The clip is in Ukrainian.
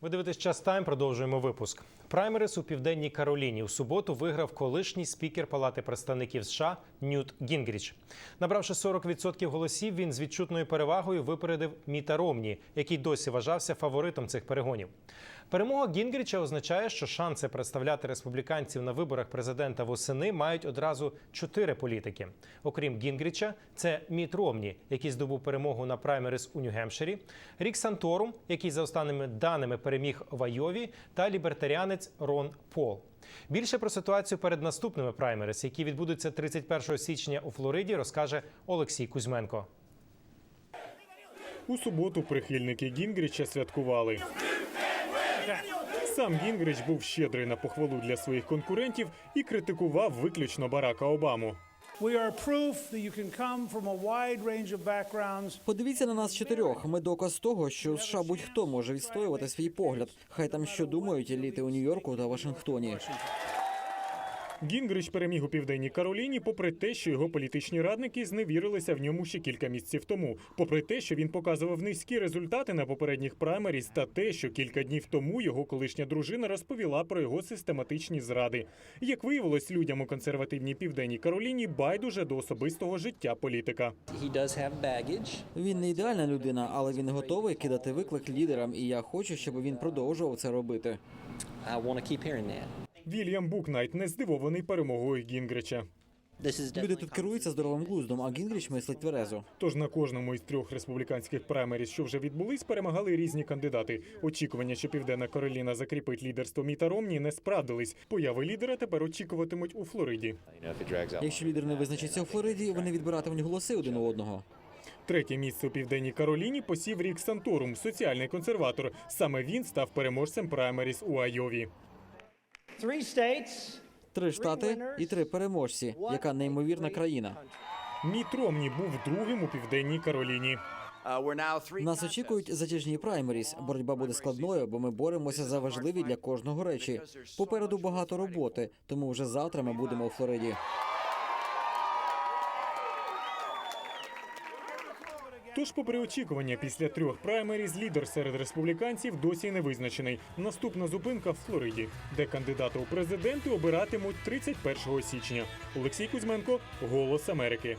Ви дивитесь час тайм. Продовжуємо випуск. Праймерис у південній Кароліні у суботу виграв колишній спікер Палати представників США Ньют Гінгріч. Набравши 40% голосів, він з відчутною перевагою випередив Міта Ромні, який досі вважався фаворитом цих перегонів. Перемога Гінгріча означає, що шанси представляти республіканців на виборах президента восени мають одразу чотири політики. Окрім Гінгріча, це Міт Ромні, який здобув перемогу на праймерис у Нью-Гемпширі, Рік Санторум, який за останніми даними переміг в Айові, та лібертаріанець Рон Пол. Більше про ситуацію перед наступними праймерис, які відбудуться 31 січня у Флориді, розкаже Олексій Кузьменко. У суботу прихильники Гінгріча святкували. Сам Гінгріч був щедрий на похвалу для своїх конкурентів і критикував виключно Барака Обаму. We are Подивіться на нас чотирьох. Ми доказ того, що США будь-хто може відстоювати свій погляд. Хай там що думають еліти у Нью-Йорку та Вашингтоні. Гінгріч переміг у південній Кароліні, попри те, що його політичні радники зневірилися в ньому ще кілька місяців тому. Попри те, що він показував низькі результати на попередніх праймеріс, та те, що кілька днів тому його колишня дружина розповіла про його систематичні зради. Як виявилось, людям у консервативній південній Кароліні байдуже до особистого життя політика. Він не ідеальна людина, але він готовий кидати виклик лідерам, і я хочу, щоб він продовжував це робити. I want to keep hearing that. Вільям Букнайт не здивований перемогою Гінгрича. Люди тут керуються здоровим глуздом, а Гінгріч мислить тверезо. Тож на кожному із трьох республіканських праймеріс, що вже відбулись, перемагали різні кандидати. Очікування, що Південна Кароліна закріпить лідерство Міта Ромні, не справдились. Появи лідера тепер очікуватимуть у Флориді. Якщо лідер не визначиться у Флориді, вони відбиратимуть голоси один у одного. Третє місце у південній Кароліні посів Рік Санторум, соціальний консерватор. Саме він став переможцем праймеріс у Айові. Three states Три штати і три переможці. Яка неймовірна країна. Міт Ромні був другим у південній Кароліні. Нас очікують затяжні праймеріс. Боротьба буде складною, бо ми боремося за важливі для кожного речі. Попереду багато роботи, тому вже завтра ми будемо у Флориді. Тож, попри очікування, після трьох праймеріз лідер серед республіканців досі не визначений. Наступна зупинка в Флориді, де кандидата у президенти обиратимуть 31 січня. Олексій Кузьменко, Голос Америки.